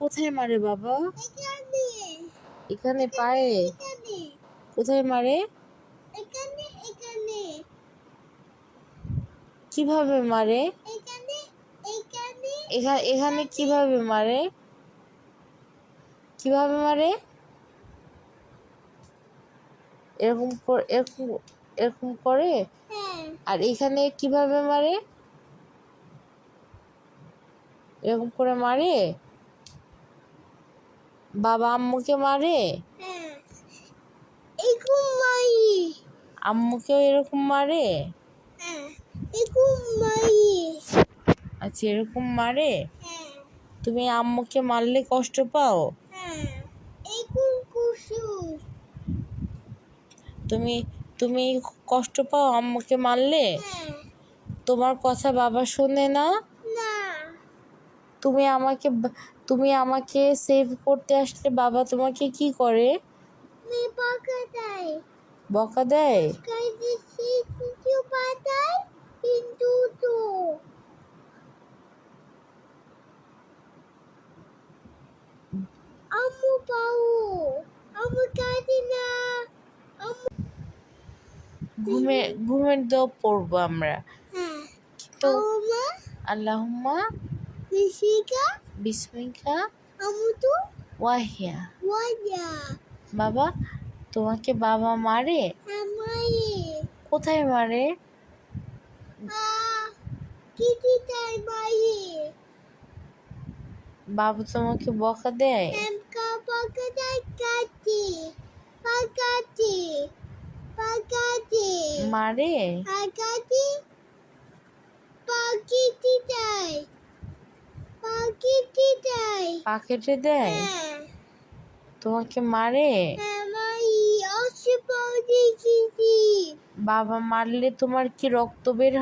কোথায় মারে বাবা? এখানে। পায়ে? কোথায় মারে? কীভাবে মারে? এখানে কীভাবে মারে? কীভাবে মারে? এরকম করে এরকম এরকম করে? হ্যাঁ। আর এখানে কীভাবে মারে? এরকম করে মারে? বাবা আম্মুকে মারে? হ্যাঁ। আম্মুকেও এরকম মারে? হ্যাঁ আচ্ছা এরকম মারে? হ্যাঁ। তুমি আম্মুকে মারলে কষ্ট পাও? তুমি তুমি কষ্ট পাও আম্মুকে মারলে? তোমার কথা বাবা শোনে না? তুমি আমাকে তুমি আমাকে সেভ করতে আসলে বাবা তোমাকে কি করে? বকা দেয়। আম্মু পাও আম্মু কাঁদে না ঘুমে ঘুমের দোয়া পড়ব আমরা। হ্যাঁ। তো আম্মা মিশিকা বিসমিকা তো ওয়াহিয়া ওয়াজা বাবা তোমাকে বাবা মারে? আমায়ে কোথায় মারে? আ কিটি তাই মায়ে। বাবা তোমাকে বকা দেয়? এমকা পাকাতাই কাটি। পাকাটি। পাকাটি। মারে? পাকাটি। পাকিটি তাই পাকেটে দেয়? হ্যাঁ। তোমাকে মারে? দেখেছি বাবা মারলে তোমার কি রক্ত বের হয়?